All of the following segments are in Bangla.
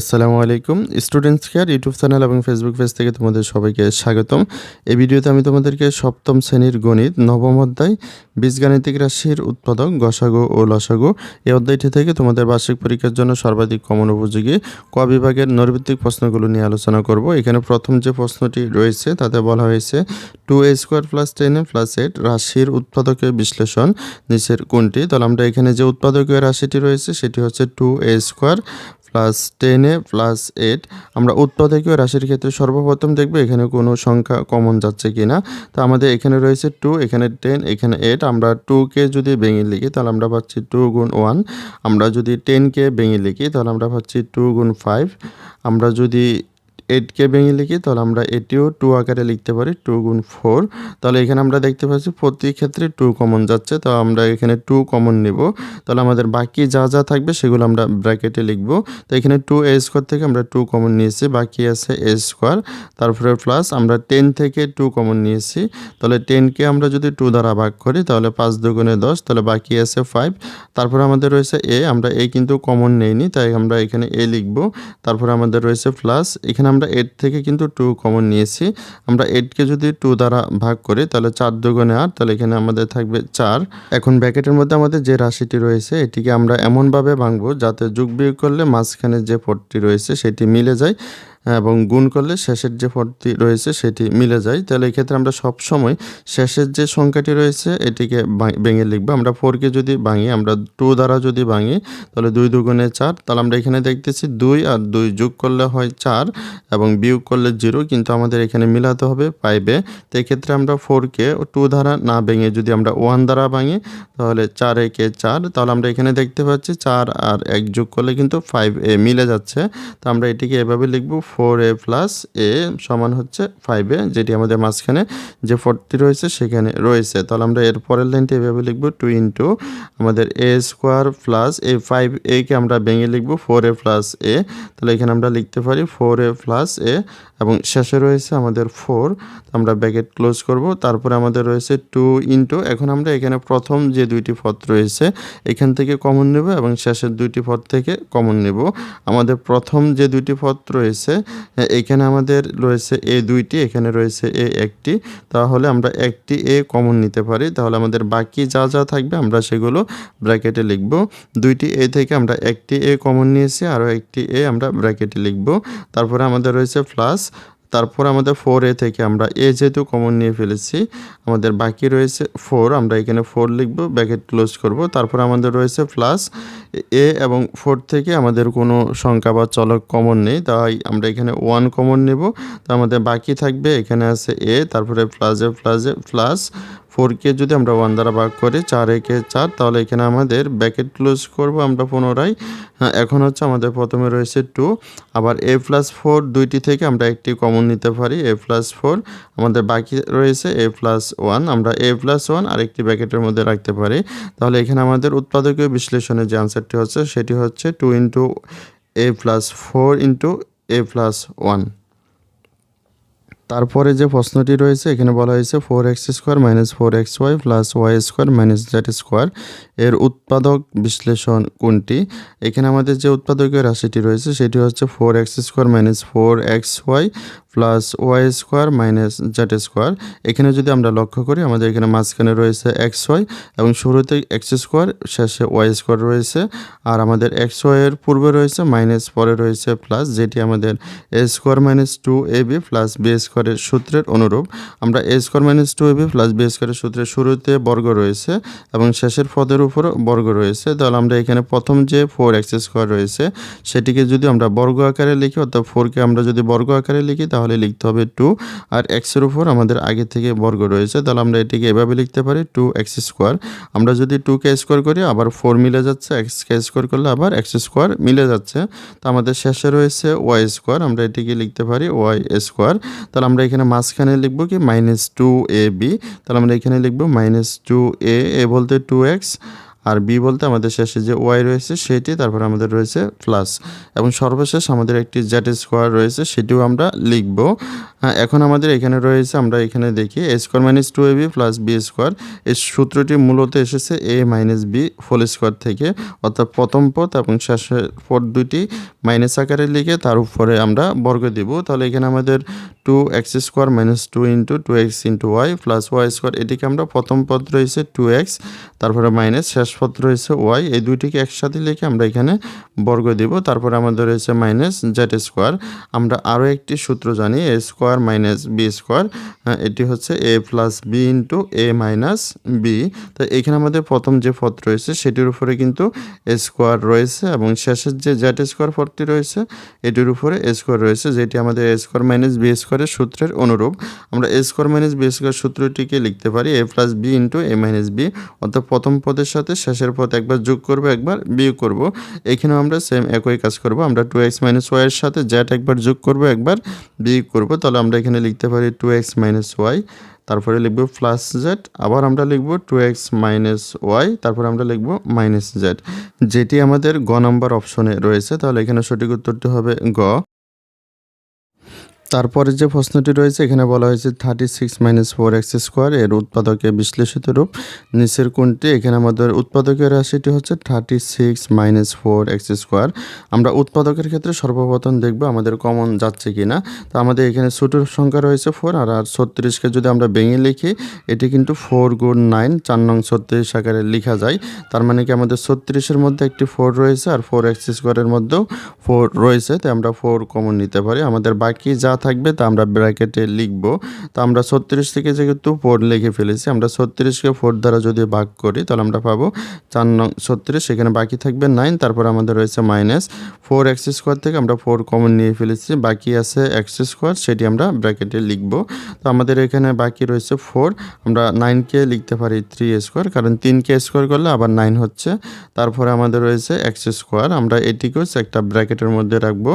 আসসালামু আলাইকুম। স্টুডেন্টস কেয়ার ইউটিউব চ্যানেল এবং ফেসবুক পেজ থেকে তোমাদের সবাইকে স্বাগতম। এই ভিডিওতে আমি তোমাদেরকে সপ্তম শ্রেণির গণিত, নবম অধ্যায়, বীজগাণিতিক রাশির উৎপাদক, গসাগো ও লসাগো এই অধ্যায়টি থেকে তোমাদের বার্ষিক পরীক্ষার জন্য সর্বাধিক কমন উপযোগী ক বিভাগের নৈর্ভিত্তিক প্রশ্নগুলো নিয়ে আলোচনা করব। এখানে প্রথম যে প্রশ্নটি রয়েছে, তাতে বলা হয়েছে two A square plus ten A plus eight রাশির উৎপাদকের বিশ্লেষণ নিচের কোনটি? তাহলে আমরা এখানে যে উৎপাদকীয় রাশিটি রয়েছে, সেটি হচ্ছে two A square plus ten A plus eight আমরা উৎপাদকীয় রাশির ক্ষেত্রে সর্বপ্রথম দেখব এখানে কোনো সংখ্যা কমন যাচ্ছে কি না তো আমাদের এখানে রয়েছে টু এখানে টেন এখানে এইট আমরা টুকে যদি ভেঙে লিখি তাহলে আমরা পাচ্ছি টু গুণ ওয়ান আমরা যদি টেনকে ভেঙে লিখি তাহলে আমরা পাচ্ছি টু গুণ ফাইভ আমরা যদি এইটকে ভেঙে লিখি, তাহলে আমরা এটিও টু আকারে লিখতে পারি টু গুণ ফোর তাহলে এখানে আমরা দেখতে পাচ্ছি প্রতি ক্ষেত্রে টু কমন যাচ্ছে তো আমরা এখানে টু কমন নেব। তাহলে আমাদের বাকি যা যা থাকবে সেগুলো আমরা ব্র্যাকেটে লিখব। তো এখানে টু এ স্কোয়ার থেকে আমরা টু কমন নিয়েছি, বাকি আছে এ স্কোয়ার তারপরে প্লাস আমরা টেন থেকে টু কমন নিয়েছি। তাহলে টেনকে আমরা যদি টু দ্বারা ভাগ করি, তাহলে পাঁচ দুগুণে দশ, তাহলে বাকি আছে ফাইভ তারপরে আমাদের রয়েছে এ আমরা এ কিন্তু কমন নেইনি, তাই আমরা এখানে এ লিখব। তারপরে আমাদের রয়েছে প্লাস এখানে আমরা এইট থেকে কিন্তু টু কমন নিয়েছি। আমরা এইটকে যদি টু দ্বারা ভাগ করি, তাহলে চার দুগুণে আট, তাহলে এখানে আমাদের থাকবে চার। এখন ব্যাকেটের মধ্যে আমাদের যে রাশিটি রয়েছে, এটিকে আমরা এমনভাবে ভাঙবো যাতে যুগ বিয়োগ করলে মাঝখানে যে পদটি রয়েছে, সেটি মিলে যায়। এবং গুণ করলে শেষের যে পদটি রয়েছে সেটি মিলে যায়। তাহলে এক্ষেত্রে আমরা সব সময় শেষের যে সংখ্যাটি রয়েছে এটিকে ভেঙে লিখব। আমরা ফোরকে যদি ভাঙি, আমরা টু দ্বারা যদি ভাঙি, তাহলে দুই দুগুণে চার। তাহলে আমরা এখানে দেখতেছি দুই আর দুই যোগ করলে হয় চার এবং বিয়োগ করলে জিরো, কিন্তু আমাদের এখানে মিলাতে হবে পাইবে তো এক্ষেত্রে আমরা ফোরকে টু দ্বারা না ভেঙে যদি আমরা ওয়ান দ্বারা ভাঙি, তাহলে চার একে চার। তাহলে আমরা এখানে দেখতে পাচ্ছি চার আর এক যোগ করলে কিন্তু ফাইভ এ মিলে যাচ্ছে। তো আমরা এটিকে এভাবে লিখব ফোর এ প্লাস এ সমান হচ্ছে ফাইভ এ, যেটি আমাদের মাঝখানে যে ফোরটি রয়েছে সেখানে রয়েছে। তাহলে আমরা এর পরের লাইনটি এভাবে লিখব টু ইন্টু আমাদের A square plus A five একে আমরা ভেঙে লিখব ফোর এ প্লাস এ তাহলে এখানে আমরা লিখতে পারি ফোর এ প্লাস এ এবং শেষে রয়েছে আমাদের ফোর আমরা ব্যাকেট ক্লোজ করব। তারপরে আমাদের রয়েছে টু ইন্টু এখন আমরা এখানে প্রথম যে দুইটি পদ রয়েছে, এখান থেকে কমন নেব এবং শেষের দুইটি পদ থেকে কমন নেব। আমাদের প্রথম যে দুইটি পদ রয়েছে, এখানে আমাদের রয়েছে এ দুইটি, এখানে রয়েছে এ একটি। তাহলে আমরা একটি এ কমন নিতে পারি। তাহলে আমাদের বাকি যা যা থাকবে আমরা সেগুলো ব্র্যাকেটে লিখব। দুইটি এ থেকে আমরা একটি এ কমন নিয়েছি, আরও একটি এ আমরা ব্র্যাকেটে লিখব। তারপরে আমাদের রয়েছে প্লাস তারপর আমাদের ফোর এ থেকে আমরা এ যেহেতু কমন নিয়ে ফেলেছি, আমাদের বাকি রয়েছে ফোর আমরা এখানে ফোর লিখব ব্যাকেট ক্লোজ করব, তারপর আমাদের রয়েছে প্লাস এ এবং ফোর থেকে আমাদের কোনো সংখ্যা বা চলক কমন নেই, তাই আমরা এখানে ওয়ান কমন নেব, তো আমাদের বাকি থাকবে, এখানে আছে এ তারপরে প্লাসে প্লাসে প্লাস ফোরকে যদি আমরা ওয়ান দ্বারা ভাগ করি চার একে চার তাহলে এখানে আমাদের ব্যাকেট ক্লোজ করব আমরা পুনরায়। হ্যাঁ, এখন হচ্ছে আমাদের প্রথমে রয়েছে টু আবার এ প্লাস ফোর দুইটি থেকে আমরা একটি কমন নিতে পারি এ প্লাস ফোর আমাদের বাকি রয়েছে এ প্লাস ওয়ান আমরা এ প্লাস ওয়ান আরেকটি ব্যাকেটের মধ্যে রাখতে পারি। তাহলে এখানে আমাদের উৎপাদকীয় বিশ্লেষণের যে আনসারটি হচ্ছে সেটি হচ্ছে two into A plus four into A plus one তারপরে যে প্রশ্নটি রয়েছে, এখানে বলা হয়েছে four X square minus four X Y plus Y square minus Z square এর উৎপাদক বিশ্লেষণ কোনটি? এখানে আমাদের যে উৎপাদকীয় রাশিটি রয়েছে, সেটি হচ্ছে four X square minus four X Y plus Y square minus Z square এখানে যদি আমরা লক্ষ্য করি, আমাদের এখানে মাঝখানে রয়েছে এক্স ওয়াই এবং শুরুতে এক্স স্কোয়ার শেষে ওয়াই স্কোয়ার রয়েছে। আর আমাদের এক্স ওয়াইয়ের পূর্বে রয়েছে মাইনাস পরে রয়েছে প্লাস যেটি আমাদের A square minus two A B plus B স্কোয়ারের সূত্রের অনুরূপ, আমরা A square minus two A B plus B স্কোয়ারের সূত্রের শুরুতে বর্গ রয়েছে এবং শেষের পদের উপরও বর্গ রয়েছে। তাহলে আমরা এখানে প্রথম যে ফোর এক্স স্কোয়ার রয়েছে, সেটিকে যদি আমরা বর্গ আকারে লিখি, অর্থাৎ ফোরকে আমরা যদি বর্গ আকারে লিখি, তাহলে লিখতে হবে টু আর এক্সের উপর আমাদের আগে থেকে বর্গ রয়েছে, তাহলে আমরা এটিকে এভাবে লিখতে পারি টু এক্স স্কোয়ার। আমরা যদি টু কে স্কোয়ার করি, আবার ফোর মিলে যাচ্ছে এক্স কে স্কোয়ার করলে আবার এক্স স্কোয়ার মিলে যাচ্ছে। তো আমাদের শেষে রয়েছে ওয়াই স্কোয়ার, আমরা এটিকে লিখতে পারি ওয়াই স্কোয়ার। তাহলে আমরা এখানে মাঝখানে লিখব কি? মাইনাস টু এ বি তাহলে আমরা এখানে লিখব মাইনাস টু এ এ বলতে টু এক্স আর বি বলতে আমাদের শেষে যে ওয়াই রয়েছে সেটি, তারপর আমাদের রয়েছে প্লাস এবং সর্বশেষ আমাদের একটি জেড স্কোয়ার রয়েছে, সেটিও আমরা লিখব। এখন আমাদের এখানে রয়েছে, আমরা এখানে দেখি A square minus two A B plus B square এই সূত্রটি মূলত এসেছে A minus B whole square থেকে। অর্থাৎ প্রথম পদ এবং শেষের পদ দুটি মাইনাস আকারে লিখে তার উপরে আমরা বর্গ দিব। তাহলে এখানে আমাদের two X square minus two into two X into Y plus Y square এটিকে আমরা প্রথম পদ রয়েছে টু এক্স তারপরে মাইনাস শেষ পদ রয়েছে ওয়াই, এই দুইটিকে একসাথে লিখে আমরা এখানে বর্গ দিব। তারপর আমাদের রয়েছে মাইনাস জেড স্কোয়ার। আমরা আরও একটি সূত্র জানি, A square minus B square. এটি হচ্ছে A plus B into A minus B. তো এখানে আমাদের প্রথম যে পদ রয়েছে, সেটির উপরে কিন্তু এ স্কোয়ার রয়েছে এবং শেষের যে জেড স্কোয়ার পদটি রয়েছে, এটির উপরে এ স্কোয়ার রয়েছে, যেটি আমাদের এ স্কোয়ার মাইনাস বি স্কোয়ারের সূত্রের অনুরূপ। আমরা A square minus B square সূত্রটিকে লিখতে পারি, A plus B into A minus B. অর্থাৎ প্রথম পদের সাথে শেষের পদ একবার যোগ করব, একবার বিয়োগ করব। এখানেও আমরা সেম একই কাজ করব। আমরা টু এক্স মাইনাস ওয়াইয়ের সাথে জ্যাট একবার যোগ করব, একবার বিয়োগ করব। তাহলে আমরা এখানে লিখতে পারি টু এক্স মাইনাস ওয়াই তারপরে লিখব প্লাস জেড আবার আমরা লিখব টু এক্স মাইনাস ওয়াই তারপরে আমরা লিখব মাইনাস জেড যেটি আমাদের গ নম্বর অপশনে রয়েছে, তাহলে এখানে সঠিক উত্তরটি হবে গ। তারপরে যে প্রশ্নটি রয়েছে, এখানে বলা হয়েছে thirty six minus four X square এর উৎপাদকে বিশ্লেষিত রূপ। নিচের কোনটি এখানে আমাদের উৎপাদকের রাশিটি হচ্ছে thirty six minus four X square আমরা উৎপাদকের ক্ষেত্রে সর্বপ্রথম দেখব আমাদের কমন যাচ্ছে কি না তো আমাদের এখানে ছোটোর সংখ্যা রয়েছে ফোর আর আর ছত্রিশকে যদি আমরা ভেঙে লিখি, এটি কিন্তু ফোর গুণ নাইন চার নং ছত্রিশ আকারে লেখা যায়। তার মানে কি আমাদের ছত্রিশের মধ্যে একটি ফোর রয়েছে, আর ফোর এক্স স্কোয়ারের মধ্যেও ফোর রয়েছে, তাই আমরা ফোর কমন নিতে পারি। আমাদের বাকি যা থাকবে, তা আমরা ব্র্যাকেটে লিখব। তো আমরা ছত্রিশ থেকে যেহেতু ফোর লিখে ফেলেছি, আমরা ছত্রিশকে ফোর দ্বারা যদি ভাগ করি, তাহলে আমরা পাবো চার নং ছত্রিশ সেখানে বাকি থাকবে নাইন তারপর আমাদের রয়েছে মাইনাস ফোর এক্স স্কোয়ার থেকে আমরা ফোর কমন নিয়ে ফেলেছি, বাকি আছে এক্স স্কোয়ার সেটি আমরা ব্র্যাকেটে লিখব। তো আমাদের এখানে বাকি রয়েছে ফোর আমরা নাইনকে লিখতে পারি থ্রি স্কোয়ার কারণ তিনকে স্কোয়ার করলে আবার নাইন হচ্ছে। তারপরে আমাদের রয়েছে এক্স স্কোয়ার আমরা এটিকেও একটা ব্র্যাকেটের মধ্যে রাখব।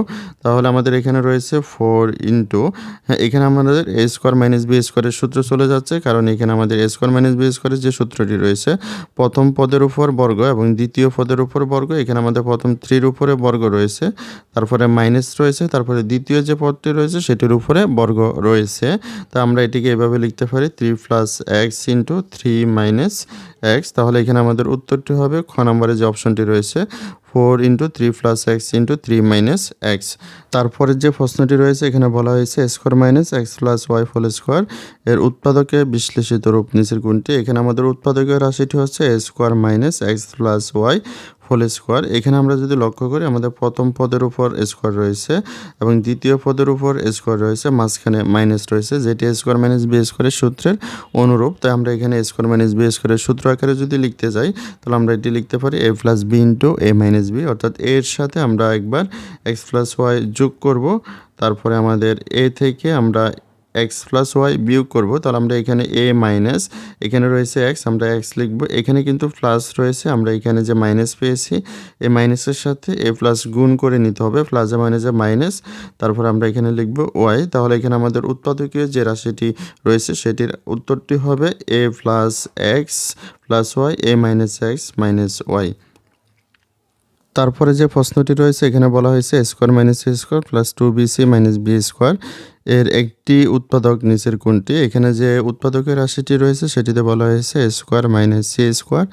তাহলে আমাদের এখানে রয়েছে ফোর ইন্টু হ্যাঁ এখানে আমাদের এ স্কোয়ার মাইনাস বি স্কোয়ারের সূত্র চলে যাচ্ছে, কারণ এখানে আমাদের এ স্কোয়ার মাইনাস বি স্কোয়ারের যে সূত্রটি রয়েছে, প্রথম পদের উপর বর্গ এবং দ্বিতীয় পদের উপর বর্গ, এখানে আমাদের প্রথম থ্রির উপরে বর্গ রয়েছে, তারপরে মাইনাস রয়েছে, তারপরে দ্বিতীয় যে পদটি রয়েছে, সেটির উপরে বর্গ রয়েছে, তা আমরা এটিকে এভাবে লিখতে পারি three plus X into three minus X তাহলে এখানে আমাদের উত্তরটি হবে, খ নম্বরে যে অপশনটি রয়েছে four into three plus X into three minus X. তারপরে যে প্রশ্নটি রয়েছে, এখানে বলা হয়েছে square minus X plus Y whole square. এর উৎপাদকে বিশ্লেষিত রূপ, নিচের গুণটি এখানে আমাদের উৎপাদকের রাশিটি হচ্ছে square minus X plus Y whole square এখানে আমরা যদি লক্ষ্য করি, আমাদের প্রথম পদের উপর স্কোয়ার রয়েছে এবং দ্বিতীয় পদের উপর স্কোয়ার রয়েছে, মাঝখানে মাইনাস রয়েছে, যেটি স্কোয়ার মাইনাস বি স্কোয়ারের সূত্রের অনুরূপ। তাই আমরা এখানে স্কোয়ার মাইনাস বি স্কোয়ারের সূত্র আকারে যদি লিখতে যাই, তাহলে আমরা এটি লিখতে পারি A plus B into A minus B অর্থাৎ এর সাথে আমরা একবার এক্স প্লাস ওয়াই যোগ করব। তারপরে আমাদের এ থেকে আমরা এক্স প্লাস ওয়াই বিয়োগ করব, তাহলে আমরা এখানে এ মাইনাস এখানে রয়েছে এক্স আমরা এক্স লিখব। এখানে কিন্তু প্লাস রয়েছে, আমরা এখানে যে মাইনাস পেয়েছি, এ মাইনাসের সাথে এ প্লাস গুণ করে নিতে হবে প্লাসে মাইনাসে মাইনাস তারপর আমরা এখানে লিখব ওয়াই তাহলে এখানে আমাদের উৎপাদকীয় যে রাশিটি রয়েছে, সেটির উত্তরটি হবে A plus X plus Y A minus X minus Y তারপরে যে প্রশ্নটি রয়েছে, এখানে বলা হয়েছে square minus A square plus two BC minus B square এর একটি উৎপাদক নিচের কোনটি এখানে যে উৎপাদকের রাশিটি রয়েছে, সেটিতে বলা হয়েছে square minus C square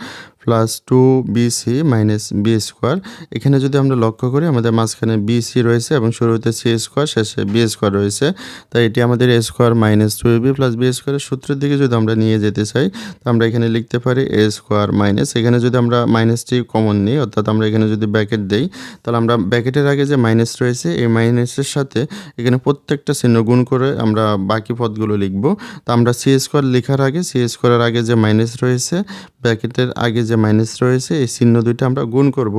plus two BC minus B square এখানে যদি আমরা লক্ষ্য করি, আমাদের মাঝখানে বিসি রয়েছে এবং শুরুতে সি স্কোয়ার শেষে বি স্কোয়ার রয়েছে। তাই এটি আমাদের A square minus two B plus B স্কোয়ারের সূত্রের দিকে যদি আমরা নিয়ে যেতে চাই, তো আমরা এখানে লিখতে পারি এ স্কোয়ার মাইনাস এখানে যদি আমরা মাইনাসটি কমন নিই, অর্থাৎ আমরা এখানে যদি ব্যাকেট দেই, তাহলে আমরা ব্যাকেটের আগে যে মাইনাস রয়েছে, এই মাইনাসের সাথে এখানে প্রত্যেকটা চিহ্ন গুণ করে আমরা বাকি পদগুলো লিখব। তো আমরা সি স্কোয়ার লেখার আগে সি স্কোয়ারের আগে যে মাইনাস রয়েছে ব্র্যাকেটের আগে যে মাইনাস রয়েছে, এই চিহ্ন দুইটা আমরা গুণ করব।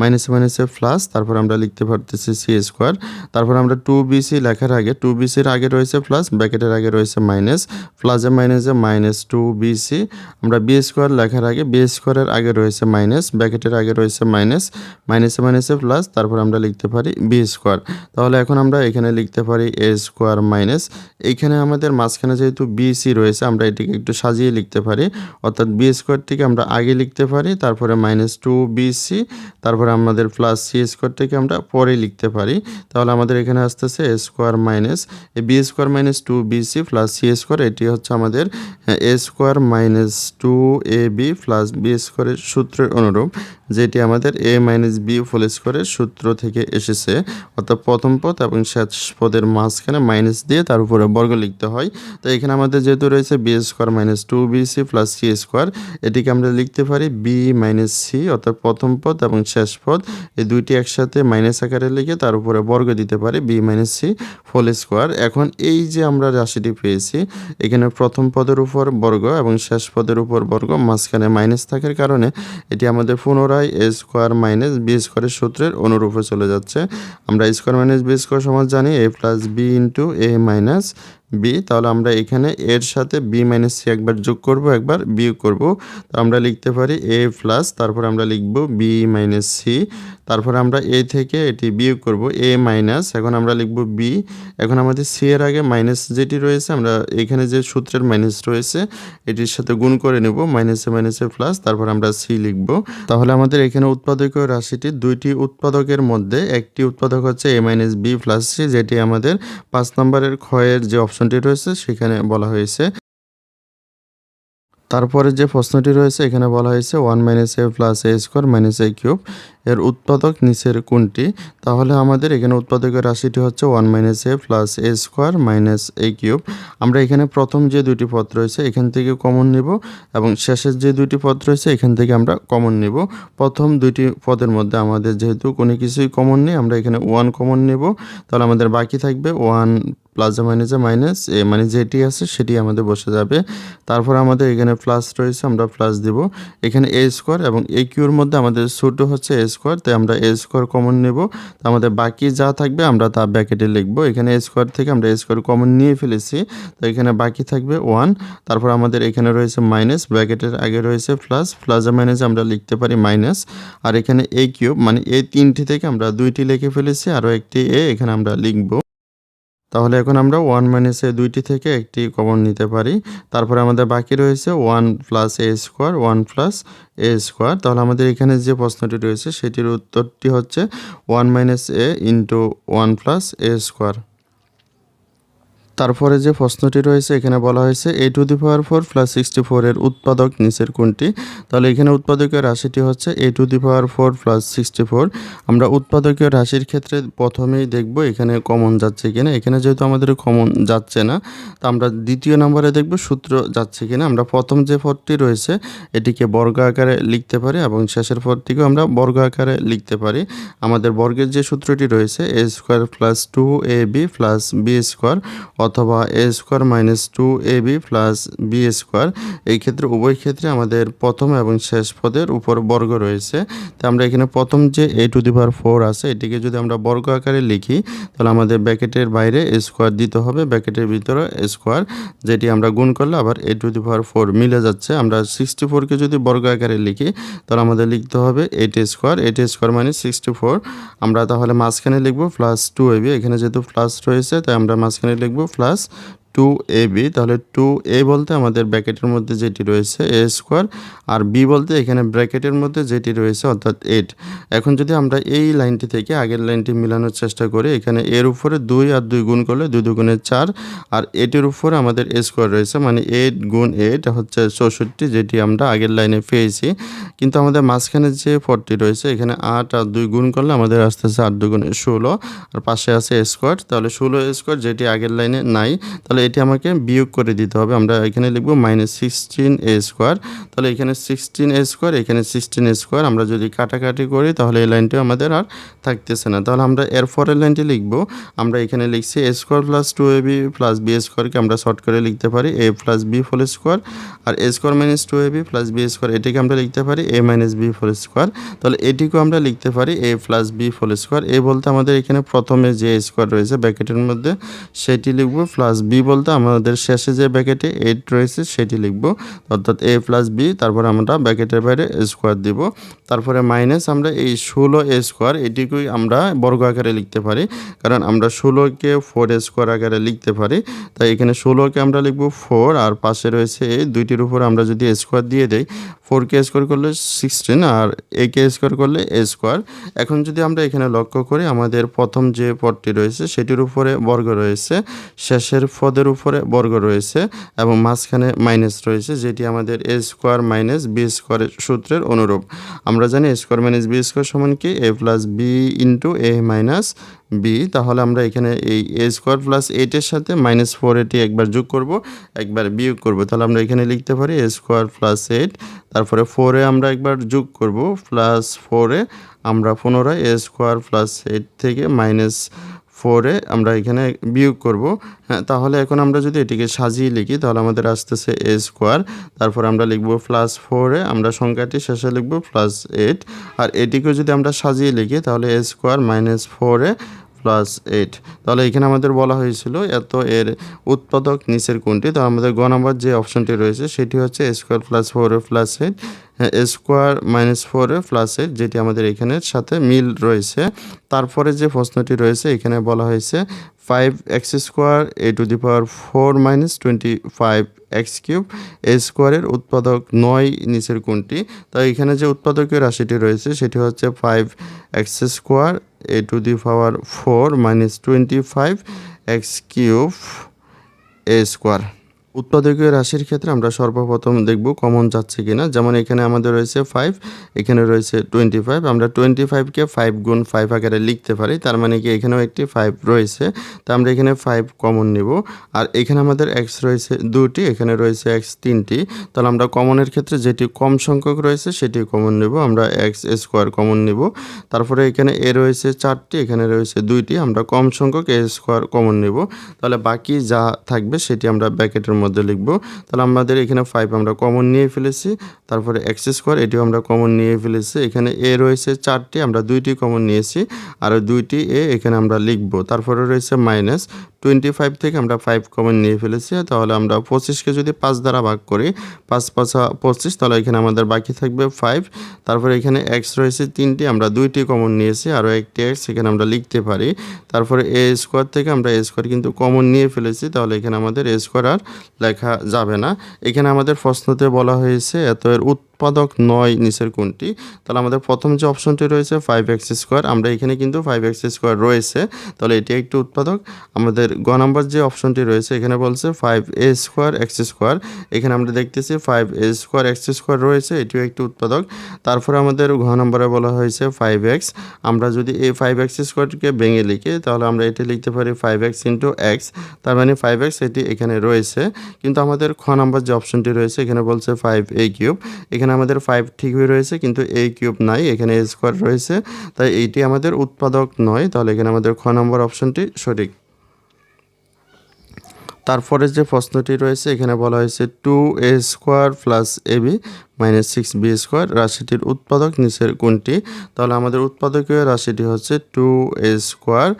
মাইনাসে মাইনাসে প্লাস তারপর আমরা লিখতে পারতেছি সি স্কোয়ার তারপর আমরা টু বিসি লেখার আগে টু বিসির আগে রয়েছে প্লাস ব্যাকেটের আগে রয়েছে মাইনাস প্লাসে মাইনাসে মাইনাস টু বিসি আমরা বি স্কোয়ার লেখার আগে বি স্কোয়ারের আগে রয়েছে মাইনাস ব্যাকেটের আগে রয়েছে মাইনাস মাইনাসে মাইনাসে প্লাস তারপর আমরা লিখতে পারি বি স্কোয়ার তাহলে এখন আমরা এখানে লিখতে পারি এ স্কোয়ার মাইনাস এখানে আমাদের মাঝখানে যেহেতু বিসি রয়েছে, আমরা এটিকে একটু সাজিয়ে লিখতে পারি। অর্থাৎ বি স্কোয়ারটিকে আমরা আগে লিখতে লিখতে পারি, তারপরে মাইনাস টু বি সি তারপরে আমাদের প্লাস সি স্কোয়ারটাকে আমরা পরে লিখতে পারি। তাহলে আমাদের এখানে আসতেছে A square minus A B square minus two B C plus C square এটি হচ্ছে আমাদের A square minus two A B plus B স্কোয়ারের সূত্রের অনুরূপ, যেটি আমাদের এ মাইনাস বি ফুল স্কোয়ারের সূত্র থেকে এসেছে। অর্থাৎ প্রথম পদ এবং শেষ পদের মাঝখানে মাইনাস দিয়ে তার উপরে বর্গ লিখতে হয়। তো এখানে আমাদের যেহেতু রয়েছে B square minus two B C plus C square এটিকে আমরা লিখতে পারি বি মাইনাস সি অর্থাৎ প্রথম পদ এবং শেষ পদ, এই দুইটি একসাথে মাইনাস আকারে লিখে তার উপরে বর্গ দিতে পারি B minus C full square এখন এই যে আমরা রাশিটি পেয়েছি, এখানে প্রথম পদের উপর বর্গ এবং শেষ পদের উপর বর্গ মাঝখানে মাইনাস থাকার কারণে এটি আমাদের পুনরায় এ স্কোয়ার মাইনাস বি স্কোয়ারের সূত্রের অনুরূপে চলে যাচ্ছে। আমরা স্কোয়ার মাইনাস বি স্কোয়ার সমাজ জানি A plus B into A minus B, তাহলে আমরা এখানে এর সাথে বি মাইনাস সি একবার যোগ করব, একবার বিয়োগ করব। তো আমরা লিখতে পারি এ প্লাস তারপর আমরা লিখব বি মাইনাস সি তারপর আমরা এ থেকে এটি বিয়োগ করব এ মাইনাস এখন আমরা লিখব বি এখন আমাদের সি এর আগে মাইনাস যেটি রয়েছে, আমরা এখানে যে সূত্রের মাইনাস রয়েছে, এটির সাথে গুণ করে নেব মাইনাসে মাইনাসে প্লাস তারপর আমরা সি লিখব। তাহলে আমাদের এখানে উৎপাদকীয় রাশিটি দুইটি উৎপাদকের মধ্যে, একটি উৎপাদক হচ্ছে A minus B plus C যেটি আমাদের পাঁচ নম্বরের ক্ষয়ের যে অপশনটি রয়েছে, সেখানে বলা হয়েছে। তারপরে যে প্রশ্নটি রয়েছে, এখানে বলা হয়েছে one minus A plus A square minus A cube এর উৎপাদক নিচের কোনটি? তাহলে আমাদের এখানে উৎপাদকের রাশিটি হচ্ছে one minus A plus A square minus A cube আমরা এখানে প্রথম যে দুটি পদ রয়েছে, এখান থেকে কমন নিব এবং শেষের যে দুটি পদ রয়েছে, এখান থেকে আমরা কমন নিব। প্রথম দুইটি পদের মধ্যে আমাদের যেহেতু কোনো কিছুই কমন নেই, আমরা এখানে ওয়ান কমন নেব। তাহলে আমাদের বাকি থাকবে ওয়ান প্লাস মাইনাসে মাইনাস এ মানে যেটি আছে সেটি আমাদের বসে যাবে। তারপর আমাদের এখানে প্লাস রয়েছে, আমরা প্লাস দিব। এখানে এ স্কোয়ার এবং এ কিউর মধ্যে আমাদের ছোটো হচ্ছে এ স্কোয়ার তাই আমরা এ স্কোয়ার কমন নেব। তো আমাদের বাকি যা থাকবে আমরা তা ব্যাকেটে লিখব। এখানে এ স্কোয়ার থেকে আমরা এ স্কোয়ার কমন নিয়ে ফেলেছি, তো এখানে বাকি থাকবে ওয়ান তারপর আমাদের এখানে রয়েছে মাইনাস ব্র্যাকেটের আগে রয়েছে প্লাস প্লাসে মাইনাসে আমরা লিখতে পারি মাইনাস আর এখানে এ কিউব মানে এই তিনটি থেকে আমরা দুইটি লিখে ফেলেছি, আরও একটি এ এখানে আমরা লিখব। তাহলে এখন আমরা ওয়ান মাইনাসে দুইটি থেকে একটি কমন নিতে পারি। তারপরে আমাদের বাকি রয়েছে one plus A square one plus A square তাহলে আমাদের এখানে যে প্রশ্নটি রয়েছে, সেটির উত্তরটি হচ্ছে one minus A into one plus A square তারপরে যে প্রশ্নটি রয়েছে, এখানে বলা হয়েছে A to the power four plus sixty ফোরের উৎপাদক নিচের কোনটি? তাহলে এখানে উৎপাদকীয় রাশিটি হচ্ছে A to the power four plus sixty four আমরা উৎপাদকীয় রাশির ক্ষেত্রে প্রথমেই দেখব এখানে কমন যাচ্ছে কিনা। এখানে যেহেতু আমাদের কমন যাচ্ছে না, তা আমরা দ্বিতীয় নম্বরে দেখব সূত্র যাচ্ছে কিনা। আমরা প্রথম যে পদটি রয়েছে, এটিকে বর্গ আকারে লিখতে পারি এবং শেষের ফোরটিকেও আমরা বর্গ আকারে লিখতে পারি। আমাদের বর্গের যে সূত্রটি রয়েছে A square plus two A B plus B square অথবা A square minus two A B plus B square এই ক্ষেত্রে, উভয় ক্ষেত্রে আমাদের প্রথম এবং শেষ পদের উপর বর্গ রয়েছে। তো আমরা এখানে প্রথম যে এ টু দি পাওয়ার ফোর আছে, এটিকে যদি আমরা বর্গ আকারে লিখি, তাহলে আমাদের ব্যাকেটের বাইরে স্কোয়ার দিতে হবে ব্যাকেটের ভিতরে স্কোয়ার যেটি আমরা গুণ করলে আবার এ টু দি পাওয়ার ফোর মিলে যাচ্ছে। আমরা সিক্সটি ফোরকে যদি বর্গ আকারে লিখি, তাহলে আমাদের লিখতে হবে এইট স্কোয়ার এইট স্কোয়ার মানে সিক্সটি ফোর আমরা তাহলে মাঝখানে লিখব প্লাস টু এবি এখানে যেহেতু প্লাস রয়েছে, তাই আমরা মাঝখানে লিখব প্লাস টু এ বি তাহলে টু এ বলতে আমাদের ব্র্যাকেটের মধ্যে যেটি রয়েছে এ স্কোয়ার আর বি বলতে এখানে ব্র্যাকেটের মধ্যে যেটি রয়েছে অর্থাৎ এইট এখন যদি আমরা এই লাইনটি থেকে আগের লাইনটি মিলানোর চেষ্টা করি, এখানে এর উপরে দুই আর দুই গুণ করলে দুই দুগুণে চার, আর এটির উপরে আমাদের এ স্কোয়ার রয়েছে মানে এইট গুণ এইট হচ্ছে চৌষট্টি, যেটি আমরা আগের লাইনে পেয়েছি। কিন্তু আমাদের মাঝখানে যে ফোরটি রয়েছে, এখানে আট আর দুই গুণ করলে আমাদের আসতেছে আট দুগুণে ষোলো, আর পাশে আছে স্কোয়ার তাহলে ষোলো স্কোয়ার যেটি আগের লাইনে নাই তাহলে এটি আমাকে বিয়োগ করে দিতে হবে। আমরা এখানে লিখব মাইনাস সিক্সটিন এ স্কোয়ার তাহলে এখানে সিক্সটিন এ স্কোয়ার এখানে সিক্সটিন এ স্কোয়ার আমরা যদি কাটাকাটি করি, তাহলে এই লাইনটি আমাদের আর থাকতেছে না। তাহলে আমরা এর পরের লাইনটি লিখব। আমরা এখানে লিখছি A square plus two A B plus B স্কোয়ারকে আমরা শর্ট করে লিখতে পারি। A plus B whole square R A square minus two A B plus B square এটিকে আমরা লিখতে পারি A minus B whole square তাহলে এটিকেও আমরা লিখতে পারি A plus B whole square A বলতে আমাদের এখানে প্রথমে যে স্কোয়ার রয়েছে ব্র্যাকেটের মধ্যে, সেটি লিখব প্লাস বি বলতে আমাদের শেষে যে ব্যাকেটে এইট রয়েছে সেটি লিখব। অর্থাৎ এ প্লাস বি তারপরে আমরা ব্যাকেটের বাইরে স্কোয়ার দিব। তারপরে মাইনাস আমরা এই ষোলো এ স্কোয়ার এটিকেই আমরা বর্গ আকারে লিখতে পারি। কারণ আমরা ষোলোকে ফোর স্কোয়ার আকারে লিখতে পারি। তাই এখানে ষোলোকে আমরা লিখব ফোর আর পাশে রয়েছে এই দুইটির উপর আমরা যদি স্কোয়ার দিয়ে দেই ফোরকে স্কোয়ার করলে সিক্সটিন আর একে স্কোয়ার করলে এ স্কোয়ার এখন যদি আমরা এখানে লক্ষ্য করি, আমাদের প্রথম যে পদটি রয়েছে, সেটির উপরে বর্গ রয়েছে। শেষের পদের উপরে বর্গ রয়েছে এবং মাঝখানে মাইনাস রয়েছে, যেটি আমাদের এ স্কোয়ার মাইনাস বি স্কোয়ারের সূত্রের অনুরূপ। আমরা জানি A square minus B square সমান কি? A plus B into A minus B তাহলে আমরা এখানে এই এ স্কোয়ার প্লাস এইটের সাথে মাইনাস ফোর এটি একবার যোগ করব, একবার বিয়োগ করব। তাহলে আমরা এখানে লিখতে পারি এ স্কোয়ার প্লাস এইট তারপরে ফোরে আমরা একবার যোগ করব প্লাস ফোরে আমরা পুনরায় এ স্কোয়ার প্লাস এইট থেকে মাইনাস ফোরে আমরা এখানে বিয়োগ করব। হ্যাঁ তাহলে এখন আমরা যদি এটিকে সাজিয়ে লিখি, তাহলে আমাদের আসতেছে এ স্কোয়ার তারপর আমরা লিখব প্লাস ফোরে আমরা সংখ্যাটি শেষে লিখব প্লাস এইট আর এটিকেও যদি আমরা সাজিয়ে লিখি, তাহলে এ স্কোয়ার মাইনাস ফোরে প্লাস এইট তাহলে এখানে আমাদের বলা হয়েছিল এত এর উৎপাদক নিচের কোনটি? তো আমাদের গ নাম্বার যে অপশনটি রয়েছে, সেটি হচ্ছে square plus four plus eight square minus four plus eight যেটি আমাদের এখানের সাথে মিল রয়েছে। তারপরে যে প্রশ্নটি রয়েছে, এখানে বলা হয়েছে five x square a to the power four minus twenty five x cube a স্কোয়ারের উৎপাদক নয় নিচের কোনটি তাই এখানে যে উৎপাদকীয় রাশিটি রয়েছে, সেটি হচ্ছে five x square a to the power four minus twenty five x cube a square উৎপাদকীয় রাশির ক্ষেত্রে আমরা সর্বপ্রথম দেখব কমন যাচ্ছে কিনা। যেমন এখানে আমাদের রয়েছে ফাইভ এখানে রয়েছে টোয়েন্টি ফাইভ আমরা টোয়েন্টি ফাইভকে ফাইভ গুণ ফাইভ আকারে লিখতে পারি, তার মানে কি এখানেও একটি ফাইভ রয়েছে। তা আমরা এখানে ফাইভ কমন নিব। আর এখানে আমাদের এক্স রয়েছে দুটি, এখানে রয়েছে এক্স তিনটি। তাহলে আমরা কমনের ক্ষেত্রে যেটি কম সংখ্যক রয়েছে, সেটি কমন নেব। আমরা এক্স স্কোয়ার কমন নিব। তারপরে এখানে এ রয়েছে চারটি, এখানে রয়েছে দুইটি। আমরা কম সংখ্যক এ স্কোয়ার কমন নেব। তাহলে বাকি যা থাকবে সেটি আমরা ব্যাকেটের মধ্যে লিখব। তাহলে আমাদের এখানে ফাইভ আমরা কমন নিয়ে ফেলেছি। তারপরে এক্স স্কোয়ার এটিও আমরা কমন নিয়ে ফেলেছি। এখানে এ রয়েছে চারটি, আমরা দুইটি কমন নিয়েছি। আর দুইটি এ এখানে আমরা লিখব। তারপরে রয়েছে মাইনাস টোয়েন্টি ফাইভ থেকে আমরা ফাইভ কমন নিয়ে ফেলেছি, তাহলে আমরা পঁচিশকে যদি পাঁচ দ্বারা ভাগ করি, পাঁচ, পাঁচা, পঁচিশ, তাহলে এখানে আমাদের বাকি থাকবে ফাইভ তারপরে এখানে এক্স রয়েছে তিনটি, আমরা দুইটি কমন নিয়েছি, আরও একটি এক্স এখানে আমরা লিখতে পারি। তারপরে এ স্কোয়ার থেকে আমরা এ স্কোয়ার কিন্তু কমন নিয়ে ফেলেছি, তাহলে এখানে আমাদের এ স্কোয়ার আর লেখা যাবে না। এখানে আমাদের প্রশ্নতে বলা হয়েছে, এত এর উৎপাদক নয় নিচের কোনটি তাহলে আমাদের প্রথম যে অপশনটি রয়েছে ফাইভ এক্স স্কোয়ার আমরা এখানে কিন্তু ফাইভ এক্স স্কোয়ার রয়েছে। তাহলে এটি একটি উৎপাদক। আমাদের গ নাম্বার যে অপশনটি রয়েছে, এখানে বলছে five a square x square এখানে আমরা দেখতেছি five a square x square রয়েছে, এটিও একটি উৎপাদক। তারপরে আমাদের ঘ নম্বরে বলা হয়েছে ফাইভ এক্স আমরা যদি এই ফাইভ এক্স স্কোয়ারকে ভেঙে লিখি, তাহলে আমরা এটি লিখতে পারি ফাইভ এক্স ইন্টু এক্স তার মানে ফাইভ এক্স এটি এখানে রয়েছে। কিন্তু আমাদের খ নাম্বার যে অপশনটি রয়েছে, এখানে বলছে ফাইভ এ কিউব এখানে আমাদের ফাইভ ঠিকই রয়েছে, কিন্তু এই কিউব নাই, এখানে স্কোয়ার রয়েছে। তাই এইটি আমাদের উৎপাদক নয়, তাহলে এখানে আমাদের খ নম্বর অপশনটি সঠিক। তারপরে যে প্রশ্নটি রয়েছে, এখানে বলা হয়েছে two a square plus a b minus six b square রাশিটির উৎপাদক নিচের কোনটি? তাহলে আমাদের উৎপাদকীয় রাশিটি হচ্ছে two a square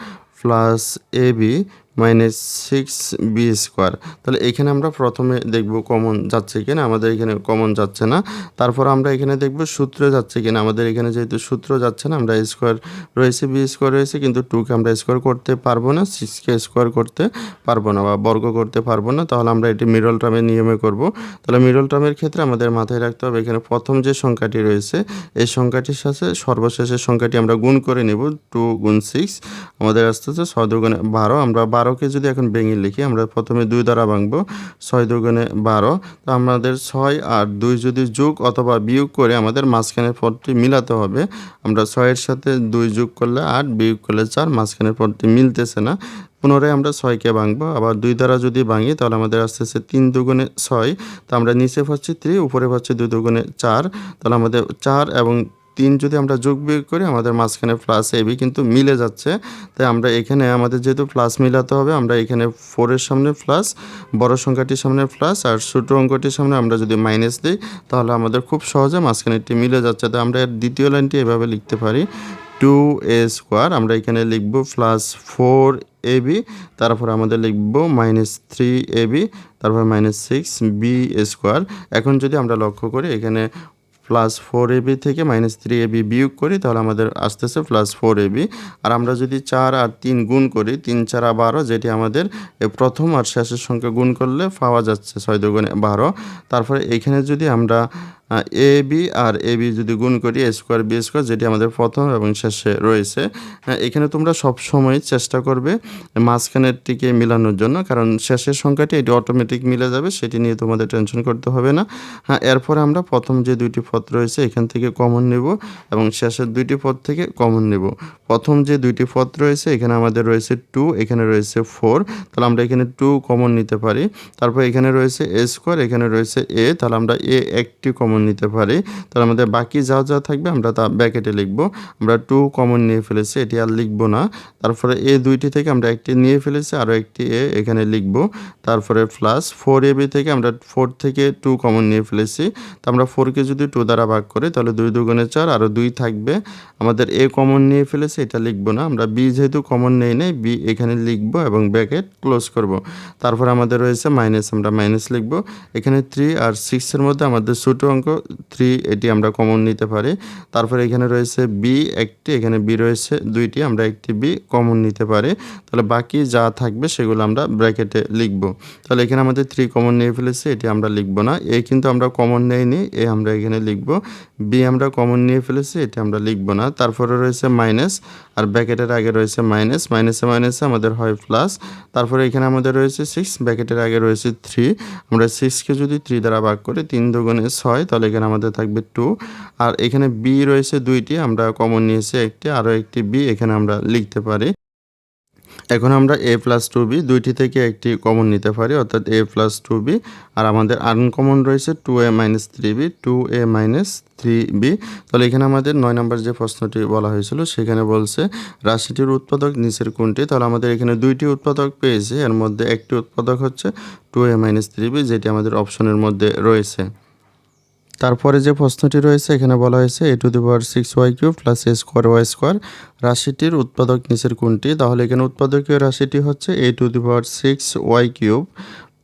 plus a b minus six b square তাহলে এখানে আমরা প্রথমে দেখব কমন যাচ্ছে কিনা, আমাদের এখানে কমন যাচ্ছে না। তারপর আমরা এখানে দেখব সূত্র যাচ্ছে কিনা। আমাদের এখানে যেহেতু সূত্র যাচ্ছে না, আমরা স্কোয়ার রয়েছে বি স্কোয়ার রয়েছে, কিন্তু টুকে আমরা স্কোয়ার করতে পারব না সিক্সকে স্কোয়ার করতে পারব না বা বর্গ করতে পারব না। তাহলে আমরা এটি মিডল টার্মের নিয়মে করব। তাহলে মিডল টার্মের ক্ষেত্রে আমাদের মাথায় রাখতে হবে, এখানে প্রথম যে সংখ্যাটি রয়েছে, এই সংখ্যাটির সাথে সর্বশেষের সংখ্যাটি আমরা গুণ করে নেব টু গুণ সিক্স আমাদের আসতে হচ্ছে ছয় দুগুণে বারো, আমরা বারোকে যদি এখন ভেঙে লিখি, আমরা প্রথমে দুই দ্বারা ভাঙবো, ছয় দুগুণে বারো। তো আমাদের ছয় আর দুই যদি যোগ অথবা বিয়োগ করে আমাদের মাঝখানের পদটি মিলাতে হবে। আমরা ছয়ের সাথে দুই যোগ করলে আট, বিয়োগ করলে চার, মাঝখানের পদটি মিলতেছে না। পুনরায় আমরা ছয়কে ভাঙবো। আবার দুই দ্বারা যদি ভাঙি, তাহলে আমাদের আসতে আসতে তিন দুগুণে ছয়। তো আমরা নিচে পাচ্ছি থ্রি উপরে পাচ্ছি দুই দুগুণে চার। তাহলে আমাদের চার এবং তিন যদি আমরা যোগ বিয়োগ করি, আমাদের মাঝখানে প্লাস এবি কিন্তু মিলে যাচ্ছে। তাই আমরা এখানে আমাদের যেহেতু প্লাস মিলাতে হবে, আমরা এখানে ফোরের সামনে প্লাস বড় সংখ্যাটির সামনে প্লাস আর ছোটো অঙ্কটির সামনে আমরা যদি মাইনাস দিই, তাহলে আমাদের খুব সহজে মাঝখানেরটি মিলে যাচ্ছে। তাই আমরা এর দ্বিতীয় লাইনটি এভাবে লিখতে পারি। টু এ স্কোয়ার আমরা এখানে লিখব প্লাস ফোর এ বি তারপর আমাদের লিখব মাইনাস থ্রি এ বি তারপর মাইনাস সিক্স বি স্কোয়ার এখন যদি আমরা লক্ষ্য করি, এখানে প্লাস ফোর এবি থেকে মাইনাস থ্রি এবি বিয়োগ করি, তাহলে আমাদের আসতেছে প্লাস ফোর এবি আর আমরা যদি চার আর তিন গুণ করি, তিন, চার বারো, যেটি আমাদের প্রথম আর শেষের সংখ্যা গুণ করলে পাওয়া যাচ্ছে ছয় দুগুণে বারো। তারপরে এখানে যদি আমরা A B R A B যদি গুণ করি এ স্কোয়ার বি স্কোয়ার যেটি আমাদের প্রথম এবং শেষে রয়েছে হ্যাঁ, এখানে তোমরা সব সময় চেষ্টা করবে মাঝখানেরটিকে মেলানোর জন্য কারণ শেষের সংখ্যাটি এটি অটোমেটিক মিলে যাবে সেটি নিয়ে তোমাদের টেনশন করতে হবে না। হ্যাঁ এরপরে আমরা প্রথম যে দুইটি পদ রয়েছে এখান থেকে কমন নেব এবং শেষের দুইটি পদ থেকে কমন নেব। প্রথম যে দুইটি পদ রয়েছে এখানে আমাদের রয়েছে টু এখানে রয়েছে ফোর তাহলে আমরা এখানে টু কমন নিতে পারি। তারপর এখানে রয়েছে এ স্কোয়ার এখানে রয়েছে এ তাহলে আমরা এ একটি কমন নিতে পারি। তাহলে আমাদের বাকি যা যা থাকবে আমরা তা ব্যাকেটে লিখব। আমরা টু কমন নিয়ে ফেলেছি, এটি আর লিখব না। তারপরে এ দুইটি থেকে আমরা একটি নিয়ে ফেলেছি, আরও একটি এ এখানে লিখব। তারপরে প্লাস ফোর এ বি থেকে আমরা ফোর থেকে টু কমন নিয়ে ফেলেছি। তো আমরা ফোরকে যদি টু দ্বারা ভাগ করি, তাহলে দুই দুগুণে চার, আরও দুই থাকবে। আমাদের এ কমন নিয়ে ফেলেছি, এটা লিখব না। আমরা বি যেহেতু কমন নেই নেই বি এখানে লিখব এবং ব্যাকেট ক্লোজ করব। তারপর আমাদের রয়েছে মাইনাস আমরা মাইনাস লিখব। এখানে থ্রি আর সিক্সের মধ্যে আমাদের ছোটো অঙ্ক থ্রি এটি আমরা কমন নিতে পারি। তারপরে এখানে রয়েছে বি একটি, এখানে বি রয়েছে, দুইটি, আমরা একটি বি কমন নিতে পারি। তাহলে বাকি যা থাকবে সেগুলো আমরা ব্র্যাকেটে লিখব। তাহলে এখানে আমাদের থ্রি কমন নিয়ে ফেলেছি, এটি আমরা লিখব না। এ কিন্তু আমরা কমন নেইনি এ আমরা এখানে লিখব। বি আমরা কমন নিয়ে ফেলেছি, এটি আমরা লিখব না। তারপরে রয়েছে মাইনাস আর ব্যাকেটের আগে রয়েছে মাইনাস মাইনাসে মাইনাসে আমাদের হয় প্লাস তারপরে এখানে আমাদের রয়েছে সিক্স ব্যাকেটের আগে রয়েছে থ্রি আমরা সিক্সকে যদি থ্রি দ্বারা ভাগ করি, তিন দুগুণে ছয়, তাহলে এখানে আমাদের থাকবে টু আর এখানে বি রয়েছে দুইটি, আমরা কমন নিয়েছি একটি, আরও একটি বি এখানে আমরা লিখতে পারি। এখন আমরা এ প্লাস টু বি দুইটি থেকে একটি কমন নিতে পারি, অর্থাৎ এ প্লাস টু বি আর আমাদের আনকমন রয়েছে two a minus three b two a minus three b তাহলে এখানে আমাদের নয় নম্বর যে প্রশ্নটি বলা হয়েছিল, সেখানে বলছে, রাশিটির উৎপাদক নিচের কোনটি? তাহলে আমাদের এখানে দুইটি উৎপাদক পেয়েছে, এর মধ্যে একটি উৎপাদক হচ্ছে two a minus three b যেটি আমাদের অপশনের মধ্যে রয়েছে। তারপরে যে প্রশ্নটি রয়েছে, এখানে বলা হয়েছে a to the power six y q plus a square y square রাশিটির উৎপাদক নিচের কোনটি? তাহলে এখানে উৎপাদকীয় রাশিটি হচ্ছে a to the power six y cube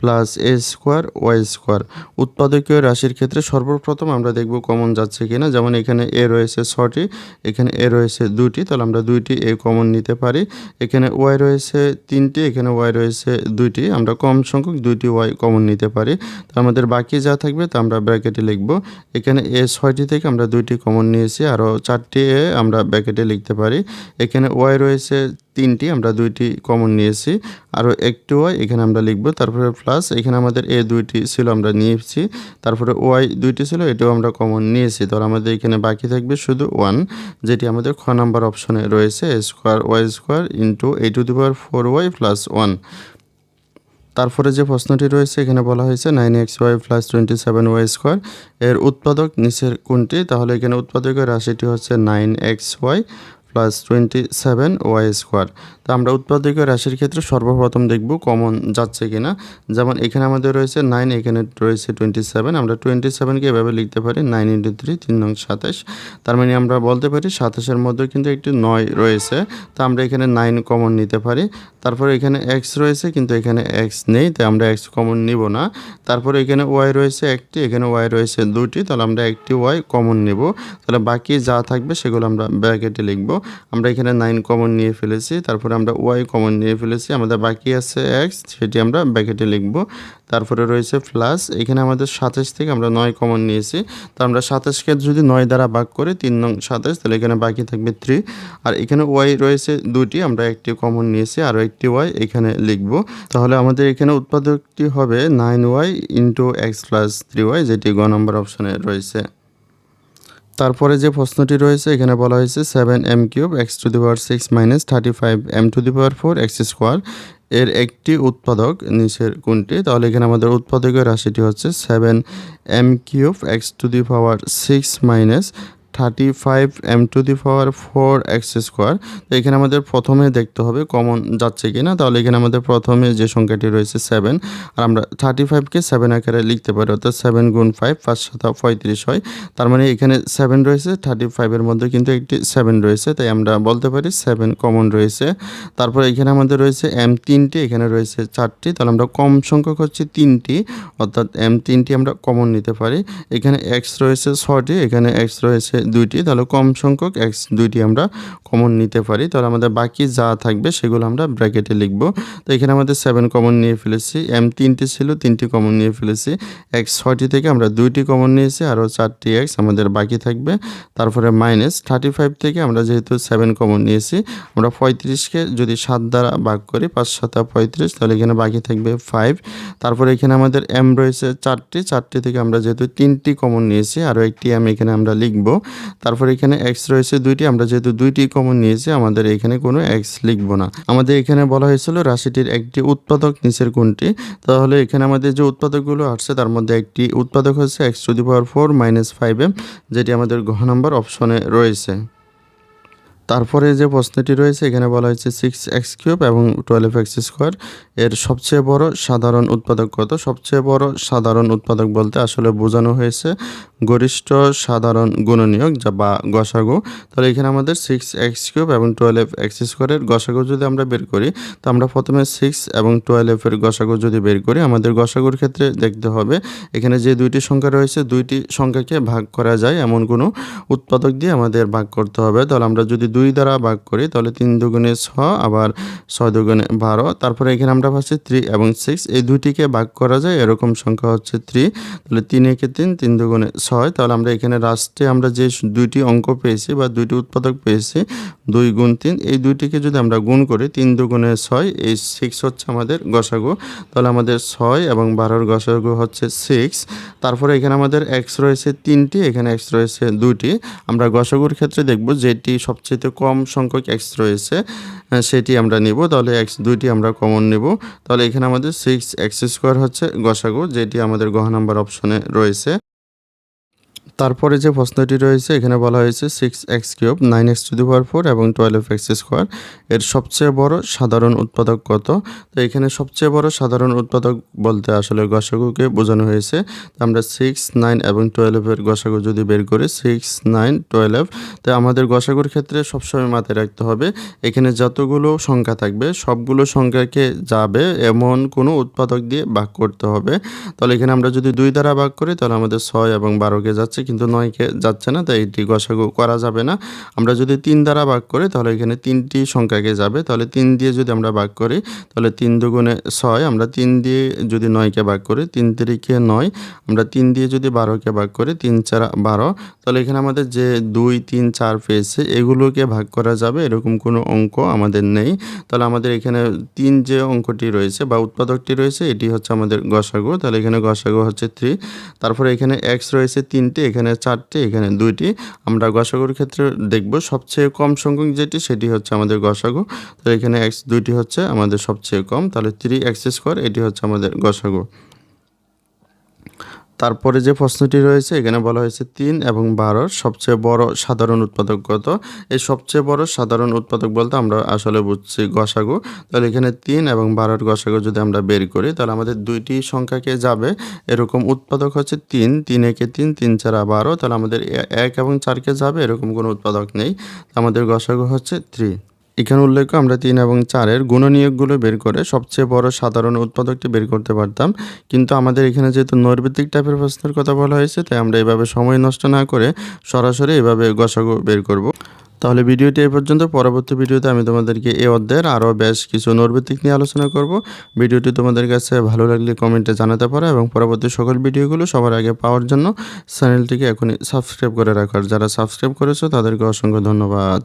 plus a square y square উৎপাদকীয় রাশির ক্ষেত্রে সর্বপ্রথম আমরা দেখব কমন যাচ্ছে কিনা। যেমন এখানে এ রয়েছে ছটি, এখানে এ রয়েছে দুটি, তাহলে আমরা দুইটি এ কমন নিতে পারি। এখানে ওয়াই রয়েছে তিনটি, এখানে ওয়াই রয়েছে দুইটি। আমরা কম সংখ্যক দুইটি ওয়াই কমন নিতে পারি। তো আমাদের বাকি যা থাকবে তা আমরা ব্র্যাকেটে লিখব। এখানে এ ছয়টি থেকে আমরা দুইটি কমন নিয়েছি, আরও চারটি এ আমরা ব্র্যাকেটে লিখতে পারি। এখানে ওয়াই রয়েছে তিনটি, আমরা দুইটি কমন নিয়েছি। আরও একটি ওয়াই, এখানে আমরা লিখব, তারপরে প্লাস এখানে আমাদের এ দুইটি ছিল আমরা নিয়েছি। তারপরে ওয়াই দুইটি ছিল, এটাও আমরা কমন নিয়েছি। তাহলে আমাদের এখানে বাকি থাকবে শুধু ওয়ান যেটি আমাদের খ নাম্বার অপশনে রয়েছে square y square into a to the power four y plus one তারপরে যে প্রশ্নটি রয়েছে, এখানে বলা হয়েছে nine x y plus twenty seven y square এর উৎপাদক নিচের কোনটি? তাহলে এখানে উৎপাদকের রাশিটি হচ্ছে nine x y plus twenty seven y square তো আমরা উৎপাদকীয় রাশির ক্ষেত্রে সর্বপ্রথম দেখব কমন যাচ্ছে কিনা। যেমন এখানে আমাদের রয়েছে নাইন এখানে রয়েছে টোয়েন্টি সেভেন আমরা টোয়েন্টি সেভেনকে এভাবে লিখতে পারি নাইন ইন্টু থ্রি তিন নং সাতাশ। তার মানে আমরা বলতে পারি সাতাশের মধ্যে কিন্তু একটি নয় রয়েছে। তো আমরা এখানে নাইন কমন নিতে পারি। তারপরে এখানে এক্স রয়েছে, কিন্তু এখানে এক্স নেই, তাই আমরা এক্স কমন নিব না। তারপরে এখানে ওয়াই রয়েছে একটি, এখানে ওয়াই রয়েছে দুটি, তাহলে আমরা একটি ওয়াই কমন নেব। তাহলে বাকি যা থাকবে সেগুলো আমরা ব্র্যাকেটে লিখব। আমরা এখানে নাইন কমন নিয়ে ফেলেছি, তারপরে আমরা ওয়াই কমন নিয়ে ফেলেছি, আমাদের বাকি আছে এক্স সেটি আমরা ব্যাকেটে লিখব। তারপরে রয়েছে প্লাস এখানে আমাদের সাতাশ থেকে আমরা নয় কমন নিয়েছি, তো আমরা সাতাশকে যদি নয় দ্বারা ভাগ করি, তিন নং সাতাশ, তাহলে এখানে বাকি থাকবে থ্রি আর এখানে ওয়াই রয়েছে দুটি, আমরা একটি কমন নিয়েছি, আরও একটি ওয়াই এখানে লিখব। তাহলে আমাদের এখানে উৎপাদকটি হবে nine y into x plus three y যেটি গ নম্বর অপশনে রয়েছে। তারপরে যে প্রশ্নটি রয়েছে, এখানে বলা হয়েছে seven m cube x to the power six minus thirty five m to the power four x square এর একটি উৎপাদক নিচের কোনটি তাহলে এখানে আমাদের উৎপাদকের রাশিটি হচ্ছে seven m cube x to the power six minus thirty five m to the power four x square তো এখানে আমাদের প্রথমে দেখতে হবে কমন যাচ্ছে কি না তাহলে এখানে আমাদের প্রথমে যে সংখ্যাটি রয়েছে সেভেন আর আমরা থার্টি ফাইভকে সেভেন আকারে লিখতে পারি, অর্থাৎ সেভেন গুণ ফাইভ পাঁচ শত পঁয়ত্রিশ হয়। তার মানে এখানে সেভেন রয়েছে থার্টি ফাইভের মধ্যে কিন্তু একটি সেভেন রয়েছে, তাই আমরা বলতে পারি সেভেন কমন রয়েছে। তারপর এখানে আমাদের রয়েছে এম তিনটি, এখানে রয়েছে চারটি, তাহলে আমরা কম সংখ্যক হচ্ছে তিনটি, অর্থাৎ এম তিনটি আমরা কমন নিতে পারি। এখানে এক্স রয়েছে ছটি এখানে এক্স রয়েছে দুইটি, তাহলে কম সংখ্যক এক্স দুইটি আমরা কমন নিতে পারি। তাহলে আমাদের বাকি যা থাকবে সেগুলো আমরা ব্র্যাকেটে লিখব। তো এখানে আমাদের সেভেন কমন নিয়ে ফেলেছি এম তিনটি ছিল, তিনটি কমন নিয়ে ফেলেছি। এক্স ছয়টি থেকে আমরা দুইটি কমন নিয়েছি, আরও চারটি এক্স আমাদের বাকি থাকবে। তারপরে মাইনাস থার্টি ফাইভ থেকে আমরা যেহেতু সেভেন কমন নিয়েছি, আমরা পঁয়ত্রিশকে যদি সাত দ্বারা ভাগ করি, পাঁচ সাতা পঁয়ত্রিশ, তাহলে এখানে বাকি থাকবে ফাইভ তারপরে এখানে আমাদের এম রয়েছে চারটি চারটি থেকে আমরা যেহেতু তিনটি কমন নিয়েছি, আরও একটি এম এখানে আমরা লিখব। তারপর এখানে এক্স রয়েছে দুইটি। আমরা যেহেতু দুইটি কমন নিয়েছি, আমাদের এখানে কোনো এক্স লিখব না। আমাদের এখানে বলা হয়েছিল রাশিটির একটি উৎপাদক নিচের কোনটি? তাহলে এখানে আমাদের যে উৎপাদকগুলো আসছে, তার মধ্যে একটি উৎপাদক হচ্ছে x to the power four minus five m যেটি আমাদের ঘ নম্বর অপশনে রয়েছে। তারপরে যে প্রশ্নটি রয়েছে, এখানে বলা হয়েছে সিক্স এক্স কিউব এবং টুয়েলভ এক্স স্কোয়ার এর সবচেয়ে বড় সাধারণ উৎপাদক কত? সবচেয়ে বড় সাধারণ উৎপাদক বলতে আসলে বোঝানো হয়েছে গরিষ্ঠ সাধারণ গুণনীয়ক যা বা গসাগু। তাহলে এখানে আমাদের সিক্স এক্স কিউব এবং টুয়েলভ এক্স স্কোয়ারের গসাগু যদি আমরা বের করি, তো আমরা প্রথমে সিক্স এবং টুয়েলভের গসাগু যদি বের করি, আমাদের গসাগুর ক্ষেত্রে দেখতে হবে, এখানে যে দুইটি সংখ্যা রয়েছে, দুইটি সংখ্যাকে ভাগ করা যায় এমন কোনো উৎপাদক দিয়ে আমাদের ভাগ করতে হবে। তাহলে আমরা যদি দুই দ্বারা ভাগ করি, তাহলে তিন দুগুণে ছ, আবার ছয় দুগুণে বারো। তারপরে এখানে আমরা পাচ্ছি থ্রি এবং সিক্স এই দুইটিকে ভাগ করা যায়, এরকম সংখ্যা হচ্ছে থ্রি তাহলে তিন একে তিন তিন দুগুণে ছয়। তাহলে আমরা এখানে লাস্টে আমরা যে দুইটি অঙ্ক পেয়েছি বা দুইটি উৎপাদক পেয়েছি, দুই গুণ তিন, এই দুইটিকে যদি আমরা গুণ করি, তিন দুগুণে ছয়, এই সিক্স হচ্ছে আমাদের গসাগু। তাহলে আমাদের ছয় এবং বারোর গসাগু হচ্ছে সিক্স তারপরে এখানে আমাদের এক্স রয়েছে তিনটি, এখানে এক্স রয়েছে দুইটি। আমরা গসাগুর ক্ষেত্রে দেখব যেটি সবচেয়ে কম সংখ্যক এক্স রয়েছে সেটি আমরা নিব। তাহলে এক্স দুইটি আমরা কমন নিব। তাহলে এখানে আমাদের সিক্স এক্স স্কোয়ার হচ্ছে গসাগু, যেটি আমাদের গহ নাম্বার অপশনে রয়েছে। তারপরে যে প্রশ্নটি রয়েছে, এখানে বলা হয়েছে six x cube nine x to the power four এবং টুয়েলভ এক্স স্কোয়ার এর সবচেয়ে বড় সাধারণ উৎপাদক কত? তো এখানে সবচেয়ে বড় সাধারণ উৎপাদক বলতে আসলে গসাগুকে বোঝানো হয়েছে। আমরা সিক্স নাইন এবং টুয়েলভের গসাগু যদি বের করি সিক্স নাইন টুয়েলভ তো আমাদের গসাগুর ক্ষেত্রে সবসময় মাথায় রাখতে হবে, এখানে যতগুলো সংখ্যা থাকবে, সবগুলো সংখ্যাকে যাবে এমন কোনো উৎপাদক দিয়ে ভাগ করতে হবে। তাহলে এখানে আমরা যদি দুই দ্বারা ভাগ করি, তাহলে আমাদের ছয় এবং বারোকে যাচ্ছে কিন্তু নয়কে যাচ্ছে না, তাই এটি গসাগু করা যাবে না। আমরা যদি তিন দ্বারা ভাগ করি, তাহলে এখানে তিনটি সংখ্যাকে যাবে। তাহলে তিন দিয়ে যদি আমরা ভাগ করি, তাহলে তিন দুগুণে ছয়, আমরা তিন দিয়ে যদি নয়কে ভাগ করি, তিন তিরিকে নয়, আমরা তিন দিয়ে যদি বারোকে ভাগ করি, তিন চার বারো, তাহলে এখানে আমাদের যে দুই, তিন, চার পেয়েছে, এগুলোকে ভাগ করা যাবে, এরকম কোনো অঙ্ক আমাদের নেই। তাহলে আমাদের এখানে তিন যে অঙ্কটি রয়েছে বা উৎপাদকটি রয়েছে, এটি হচ্ছে আমাদের গসাগু তাহলে এখানে গসাগু হচ্ছে থ্রি তারপরে এখানে এক্স রয়েছে তিনটি এখানে চারটি, এখানে দুইটি। আমরা গসাগুর ক্ষেত্রে দেখব সবচেয়ে কম সংখ্যক যেটি, সেটি হচ্ছে আমাদের গসাগু। তো এখানে এক্স দুইটি হচ্ছে আমাদের সবচেয়ে কম, তাহলে থ্রি এক্স স্কোয়ার এটি হচ্ছে আমাদের গসাগু। তারপরে যে প্রশ্নটি রয়েছে, এখানে বলা হয়েছে তিন এবং বারোর সবচেয়ে বড় সাধারণ উৎপাদক কত? এই সবচেয়ে বড় সাধারণ উৎপাদক বলতে আমরা আসলে বুঝছি গসাগু। তাহলে এখানে তিন এবং বারোর গসাগু যদি আমরা বের করি, তাহলে আমাদের দুইটি সংখ্যাকে যাবে। এরকম উৎপাদক হচ্ছে তিন তিন একে তিন তিন চারা বারো। তাহলে আমাদের এক এবং চারকে যাবে, এরকম কোনো উৎপাদক নেই। আমাদের গসাগু হচ্ছে থ্রি। এখানে উল্লেখ্য, আমরা তিন এবং চারের গুণনীয়কগুলো বের করে সবচেয়ে বড় সাধারণ উৎপাদকটি বের করতে পারতাম। কিন্তু আমাদের এখানে যেহেতু নৈর্ভিত্তিক টাইপের প্রশ্নের কথা বলা হয়েছে, তাই আমরা এভাবে সময় নষ্ট না করে সরাসরি এভাবে গসাগু বের করব। তাহলে ভিডিওটি এই পর্যন্ত। পরবর্তী ভিডিওতে আমি তোমাদেরকে এ অধ্যায়ের আরও বেশ কিছু নৈর্ভিত্তিক নিয়ে আলোচনা করব। ভিডিওটি তোমাদের কাছে ভালো লাগলে কমেন্টে জানাতে পারো এবং পরবর্তী সকল ভিডিওগুলো সবার আগে পাওয়ার জন্য চ্যানেলটিকে এখনই সাবস্ক্রাইব করে রাখার যারা সাবস্ক্রাইব করেছ, তাদেরকে অসংখ্য ধন্যবাদ।